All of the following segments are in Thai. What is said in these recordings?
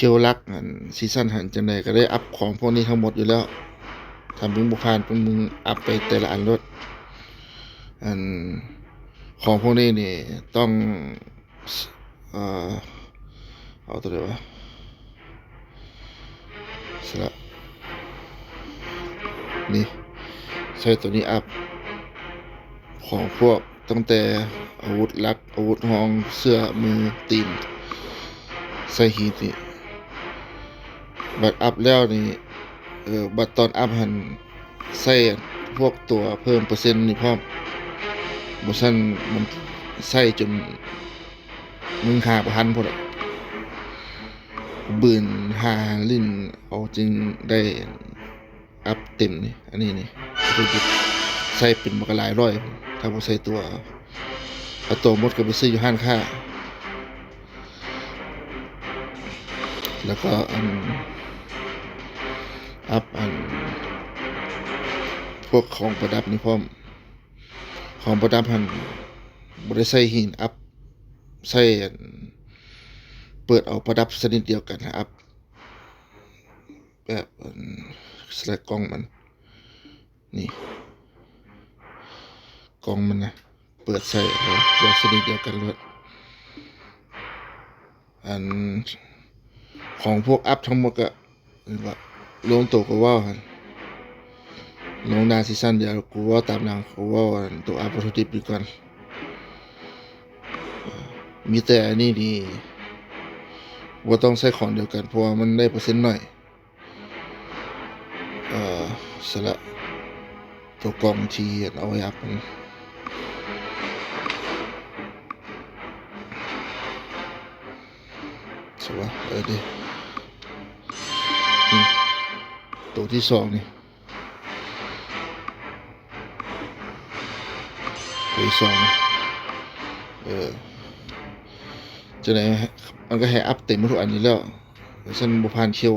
เคียวลักอันซีซั่นหันจังไดก็ได้อัพของพวกนี้ทั้งหมดอยู่แล้วทำมึงบุพานเป็นมึงอัพไปแต่ละอันรถอันของพวกนี้นี่ต้องเอ่อเอาตัวเดียวะสละนี่ใช้ตัวนี้อัพของพวกตั้งแต่อาวุธลักอาวุธห้องเสื้อมือตีนใส่ฮีท บัตรอัพแล้วนี่เออบัตรตอนอัพหันใส่พวกตัวเพิ่มเปอร์เซ็นต์นี่พร้อมบ่ซั่นมันใส่จนมึงหาบ่ทันพุ่นอะบืนหาลิ้นเอาจึงได้อัพเต็มนี่อันนี้นี่ใส่เป็นบักหลายร้อยถ้าบ่ใส่ตัวเอาตัวหมดก็ไปซื้ออยู่ห้านค้าแล้วก็อัน อัพอัน พวกของประดับนี่พร้อม ของประดับหันบริใส่หินอัพใส่เปิดเอาประดับชนิดเดียวกันอัพแบบสลักกล้องมัน นี่กล้องมันนะเปิดใส่เอาแบบชนิดเดียวกันเลยอันของพวกอัพทั้งหมดก็เรียกว่า รวมตัวก็ว่าลงดาซีซั่นเดียวกูว่าตามหลังกูว่าตัวอัพวัตถุดิบดีก่อนมีแต่อันนี้ดีว่าต้องใช้ของเดียวกันเพราะว่ามันได้เปอร์เซ็นต์หน่อย เอ่อสละตัวกองทีเอาไว้อัพมันสวะเออดี ตัวที่สองนี่ตัวที่สองเออจะไหนมันก็ให้อัพเต็มทุกอันนี้แล้วฉันบุพานเคียว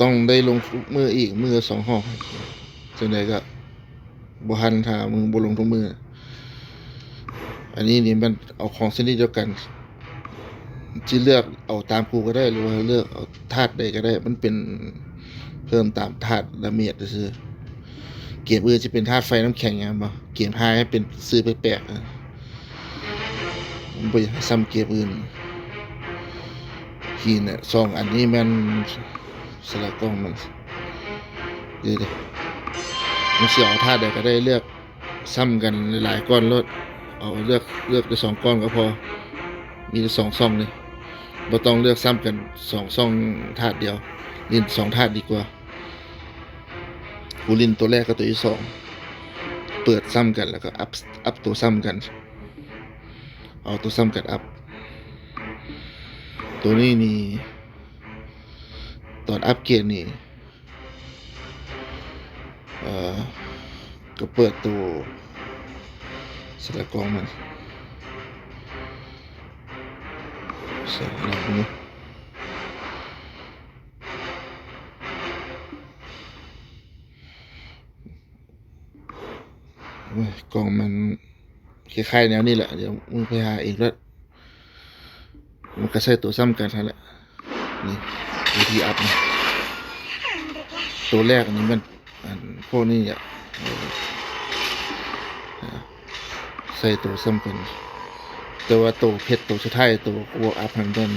ต้องได้ลงทุกมืออีกมือสองห้องจังไดก็บุพันถ้ามึงบุลงทุกมือ อันนี้นี่มันเอาของชนิดเดียวกัน ที่เลือกเอาตามกูก็ได้หรือว่าเลือกเอาธาตุใดก็ได้ มันเป็นเพิ่มตามธาตุละเมียดซื่อเกมอื่นจะเป็นธาตุไฟน้ำแข็งไงบ่เกมไฮให้เป็นซื้อแปลกๆมันบ่อยากให้ซ้ำเกมอื่นหินเนี่ยสองอันนี้มันสลักกล้องมันเดี๋ยวดิมันเสียเอาธาตุใดก็ได้เลือกซ้ำกันหลายก้อนลดเอาเลือกเลือกได้สองก้อนก็พอ มีแต่สองซ่องเลย บ่ต้องเลือกซ้ำกันสองซ่องธาตุเดียวเล่นสองธาตุดีกว่ากูเล่นตัวแรกกับตัวที่สองเปิดซ้ำกันแล้วก็อัพอัพตัวซ้ำกันเอาตัวซ้ำกันอัพตัวนี้นี่ตอนอัพเกียร์นี่เอ่อก็เปิดตัวสลักกล้องมัน ส่ลองดูโอ้กล่องมันคล้ายๆแนวนี้แหละ เดี๋ยวมึงไปหาเองแล้วมันก็ใช้ตัวซ้ำกันนั่นแหละนี่วิธีอัพนะตัวแรกนนี้มันอันพวกนี้อะใส่ตัวซ้ำกัน แต่ว่าตัวเพชรตัวสุดท้ายตัวพวอัพหันกัน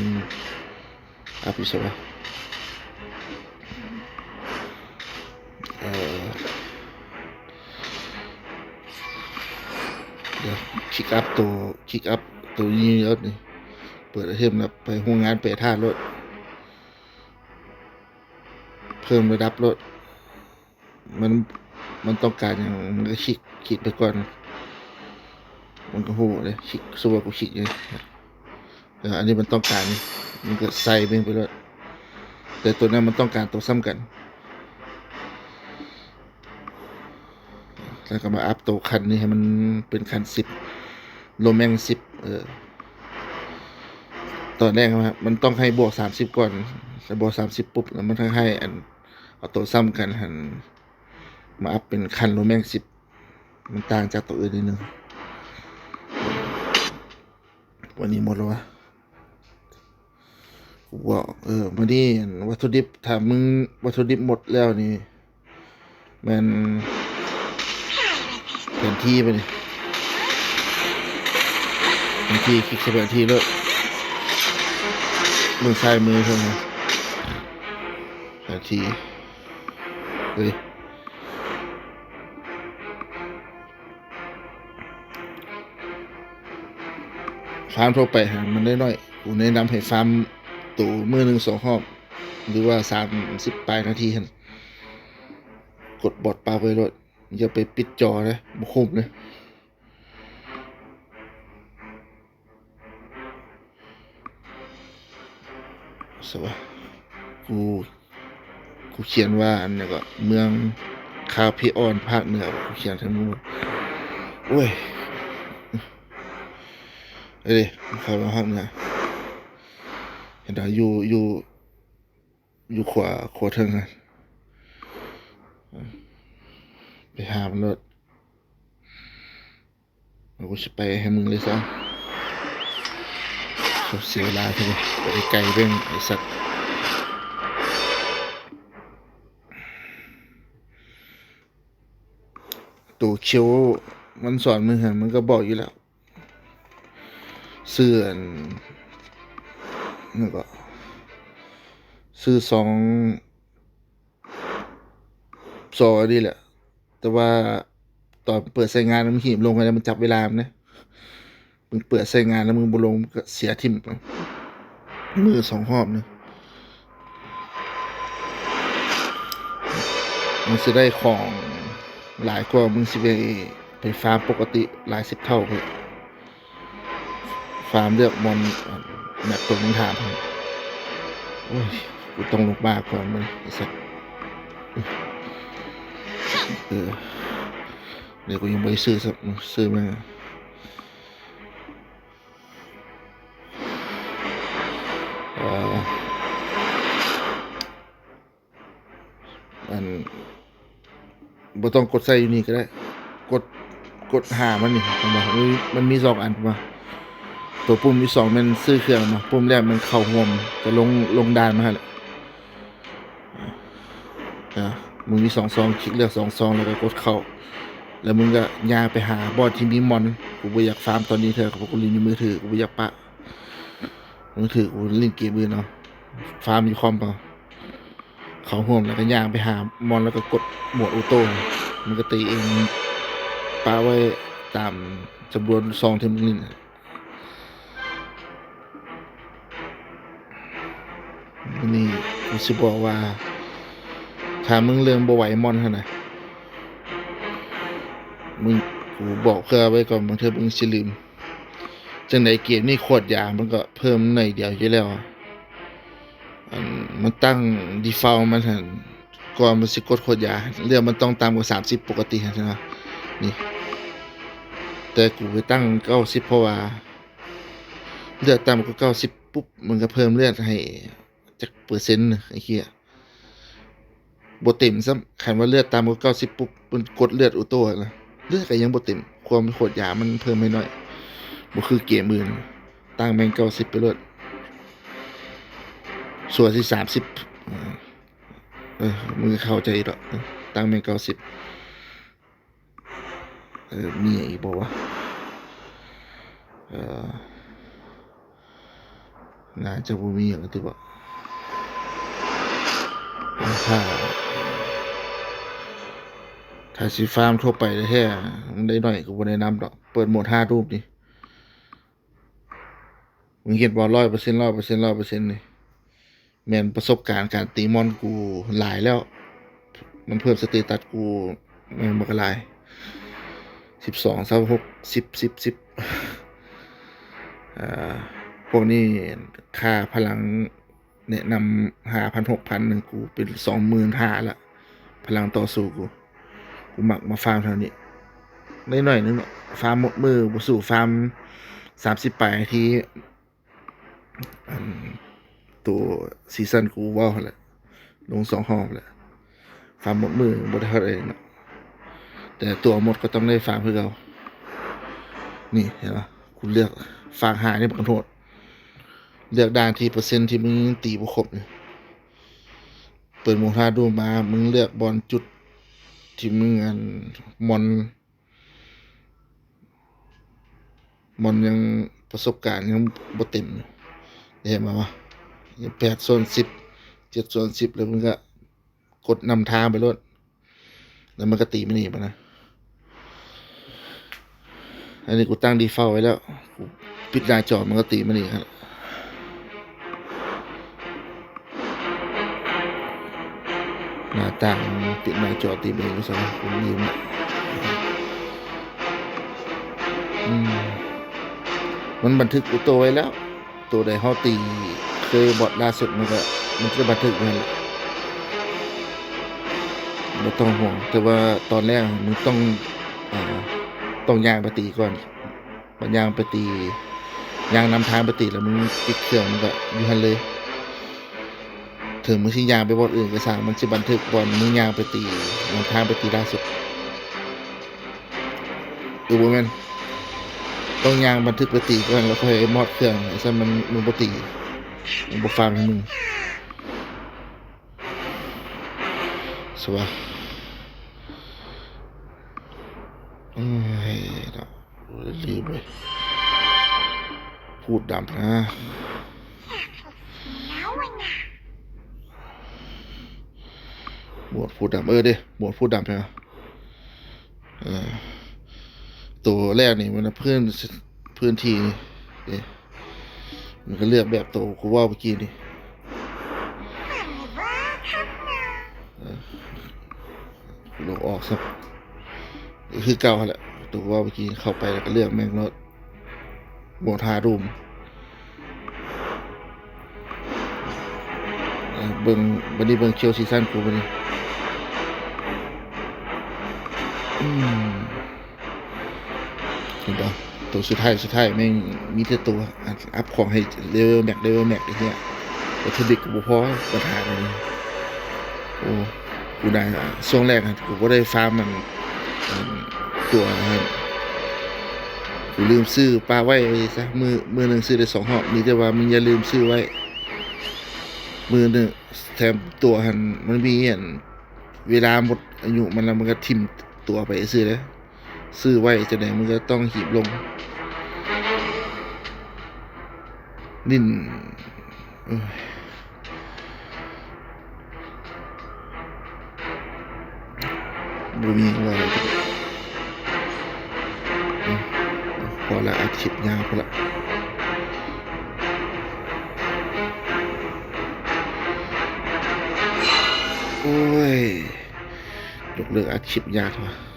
อัพอีกใช่ปะเอ่อเดี๋ยวคลิกอัพตัวคลิกอัพตัวนี้แล้วนี่เปิดเทมแล้วไปห้องงานเปรท่ารถเพิ่มระดับรถมันมันต้องการอย่างมันก็คลิกคลิกไปก่อน มันก็โหเลยชิกสวกูชิกเลยแต่อันนี้มันต้องการนี่มันก็ใส่เบงไปเลยแต่ตัวนั้นมันต้องการตัวซ้ำกัน แล้วก็มาอัพตัวคันนี้ให้มันเป็นคันสิบโลแมงสิบเออตอนแรกครับมันต้องให้บวกสามสิบก่อนแต่บวกสามสิบปุ๊บแล้วมันต้องให้อันเอาตัวซ้ำกันหันมาอัพเป็นคันโลแมงสิบมันต่างจากตัวอื่นนิดนึง วันนี้หมดแล้ววะกูบอกเออมื้อนี้วัตถุดิบถามมึงวัตถุดิบหมดแล้วนี่มันแผนที่ไปนี่แผนที่คลิกแผนที่แล้วมือซ้ายมือเท่านั้นแผนที่เฮ้ย ฟาร์มทั่วไปหามันได้น้อยกูแนะนำให้ฟาร์มตู่มือหนึ่งสองรอบ หรือว่าสามสิบปลายนาทีหันกดบอดปลาไปรถอย่าไปปิดจอนะบุคุมเลยสวะกู กูเขียนว่าอันนี้ก็เมืองคาเพออนภาคเหนือกูเขียนทั้งหมดโอ้ย เอ้ยเข้ามาภาคเหนือเห็นดาอยู่อยู่อยู่ขวาขวาเทิงอะไปหามันรถเราก็จะไปให้มึงเลยซะเขาเสียเวลาทีไปไกลเรื่องไอ้สัตว์ตัวเคียวมันสอนมึงหันมันก็บอกอยู่แล้ว เสื่อนนี่ก็ซื้อสองซอดีแหละ แต่ว่าตอนเปิดใช้งานมันหีบลงไปแล้วมันจับเวลามันนะมึงเปิดใช้งานแล้วมึงบ่ลงก็เสียทิมมือสองหอบนึงมึงจะได้ของหลายกว่ามึงสิไปไปฟาร์มปกติหลายสิบเท่าเลย ฟาร์มเลือกมอนแบบตัวมึงถามผมโอ้ยกูต้องลงบ้าก่อนมันไอ้สัสเออเดี๋ยวกูยังไม่ซื้อสักซื้อมาอันบ่ต้องกดใส่อยู่นี่ก็ได้ กดกดหามันนี่มบอกมันมีสองอันมา ตัวปุ่มที่สองมันซื้อเครื่องมาปุ่มแรกมันเข้าห่วมจะลงลงดานมาให้แหละอะมึงมีสองซองคลิกเลือกสองซองแล้วก็กดเข้า แล้วมึงก็ย่างไปหาบอดที่มีมอนกูบ่อยากฟาร์มตอนนี้เธอะกูล่นอยู่มือถือกูบ่อยากปะมือถือกูเล่นเกมอื่นเนาะฟาร์มอยู่คอมเปล่าเขาห่วมแล้วก็ย่างไปหามอนแล้วก็กดหมวดออโต้มันก็ตีเองปาไว้ตามจำนวนซองที่มึงล่น วันนี้กูสิบอกว่า ถ้ามึงเรื่องบ่ไหวมอนขนาดมึงกูบอกเพื่อไว้ก่อนบางเทอมึงสิลืม จังไดเกมนี่โคตรยา มันก็เพิ่มหน่อยเดียวอยู่แล้วอันมันตั้ง default มันหันก่อนมันสิกดโคตรยา เรื่องมันต้องตามกว่า30ปกติใช่ไหมนี่ แต่กูไปตั้ง90เพราะว่าเลือกต่ำกว่า90ปุ๊บมันก็เพิ่มเลือดให้ จักเปอร์เซ็นต์ไอ้เหี้ยบ่เต็มซ้ำคันว่าเลือดตามกว่าเก้าสิบปุ๊บมันกดเลือดออโต้นะเลือดก็ยังบ่เต็ม ความโคตรยามันเพิ่มไม่น้อยบ่คือเกมอื่นตั้งแมงเก้าสิบไปเลยส่วนที่สามสิบเออมึงเข้าใจดอกเอตั้งแมงเก้าสิบเออมีอีกบ่วะเออน่าจะบ่มีอย่างที่บ่ ถ้าถ้าสิฟาร์มทั่วไปแท้มันได้หน่อยก็บ่แนะนำดอก เปิดโหมดห้ารูปนี่มึงเห็นบ่ร้อยเปอร์เซ็นต์ร้อยเปอร์เซ็นต์ร้อยเปอร์เซ็นต์นี่แมนประสบการณ์การตีมอนกูหลายแล้ว มันเพิ่มสเตตัสกูแม่งบักลายสิบสองสิบหกสิบสิบสิบอ่าพวกนี้ค่าพลัง แนะนำห้าพันหกพันหนึ่งกูเป็นสองหมื่นห้าละ พลังต่อสู้กู กูหมักมาฟาร์มเท่านี้ได้หน่อยนึงเนาะฟาร์มหมดมือบ่สู่ฟาร์มสามสิบปลายที่ตัวซีซันกูว่าแหละลงสองห้องแหละฟาร์มหมดมือบ่ได้เท่าไรเนาะแต่ตัวหมดก็ต้องได้ฟาร์มเพื่อเรา นี่เห็นปะกูเลือกฟางหายนี่บักโทษ เลือกด่านที่เปอร์เซ็นต์ที่มึงตีบ่ครบเนี่ยเปิดโหมดฮาดูมา มึงเลือกบอลจุด ที่มึงอันมอนมอนยังประสบการณ์ยังบ่เต็มเห็นมาวะยังแปดส่วนสิบเจ็ดส่วนสิบแล้วมึงก็กดนำทางไปรถแล้วมันก็ตีไม่หนีไปนะ อันนี้กูตั้งดีเฟลไว้แล้ว ปิดหน้าจอมันก็ตีไมันอีกครับ หน้าต่างปิดหน้าจอตีมันเองก็สองผมยืมอะอืมมันบันทึกอุตัวไว้แล้ว ตัวใดเขาตีเคยบอดล่าสุดมันก็มันก็บันทึกไว้แหละไม่ต้องห่วง แต่ว่าตอนแรกมึงต้องอต้องยางไปตีก่อนมันยางไปตียางนำทางไปตีแล้วมึงปิดเครื่องมันก็อยู่หันเลย ถึงมึงสิยางไปบอลอื่นก็สร้างมันสิบันทึกบอลมึงยางไปตีนทางไปตีล่าสุดดูบ่แม่นต้องยางบันทึกไปตีก่อนแล้วค่อยมอดเครื่องไอ้ซะมันมึงบ่ตีมึงบฟังห้มึงสวัสดีเอ้ยเนาลืมเลยพูดดับนะ หมวดพูดดับเออเด้หมวดพูดดับใช่ไหมตัวแรกนี่มันเพื่อนพื้นที่เด้มันก็เลือกแบบตัวกูว่าเมื่อกี้นี่ลงออกสักคือเก่าแหละตัวว่าเมื่อกี้เข้าไปแล้วก็เลือกแม่งรถโบทารูม เบิ่งบันนี้เบิ่งเชียวซีซั่นกูบันนี้อืมเห็นปะตัวสุดท้ายสุดท้ายแม่งมีแต่ตัวอัพของให้เลเวลแม็กเลเวลแม็กไอ้เหี้ยวัตถุดิบกูบ่พอปัญหาเลยโอ้กูได้อะช่วงแรกอะกูก็ได้ฟาร์มมันตัวนะครับกูลืมซื้อปลาไว้ซะมือมือหนึ่งซื้อได้สองห่อมีแต่ว่ามึงอย่าลืมซื้อไว้ มือหนึ่งแถมตัวหันมันมีเห็นเวลาหมดอายุมันแล้วมันก็ทิมตัวไปซื้อเลยซื้อไว้จะไหนมึงก็ต้องหีบลงนิ่นเอ้ยบ่มีอะไรพอละอัดคลิปยาวพอละ อ้ยยกเลิกอาชีพยากว่ะ